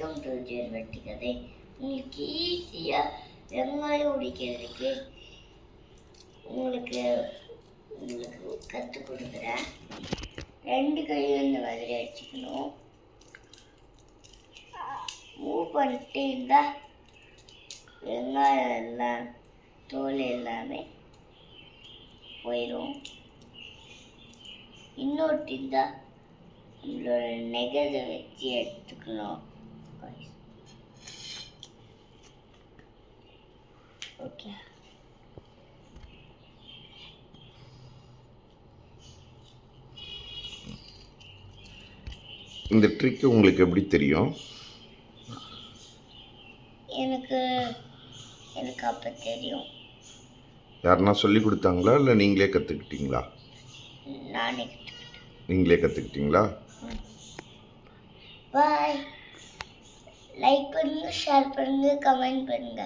Welcome to வெட்டி கதை உங்களுக்கு ஈஸியாக வெங்காயம் உடிக்கிறதுக்கு உங்களுக்கு உங்களுக்கு கற்றுக் கொடுக்குறேன். ரெண்டு கையும் இந்த மாதிரி வச்சுக்கணும். மூவ் பண்ணிட்டு இருந்தால் வெங்காயம் எல்லாம் தோல் எல்லாமே போயிடும் இன்னொரு இருந்தால் நம்மளோட நெகதை வச்சு எடுத்துக்கணும். ஓகே இந்த ட்ரிக் உங்களுக்கு எப்படி தெரியும்? எனக்கு எனக்கு அப்போ தெரியும். யாருன்னா சொல்லி கொடுத்தாங்களா? இல்லை நீங்களே கற்றுக்கிட்டீங்களா நானே நீங்களே கற்றுக்கிட்டீங்களா பாய் லைக் பண்ணுங்க ஷேர் பண்ணுங்க கமெண்ட் பண்ணுங்க.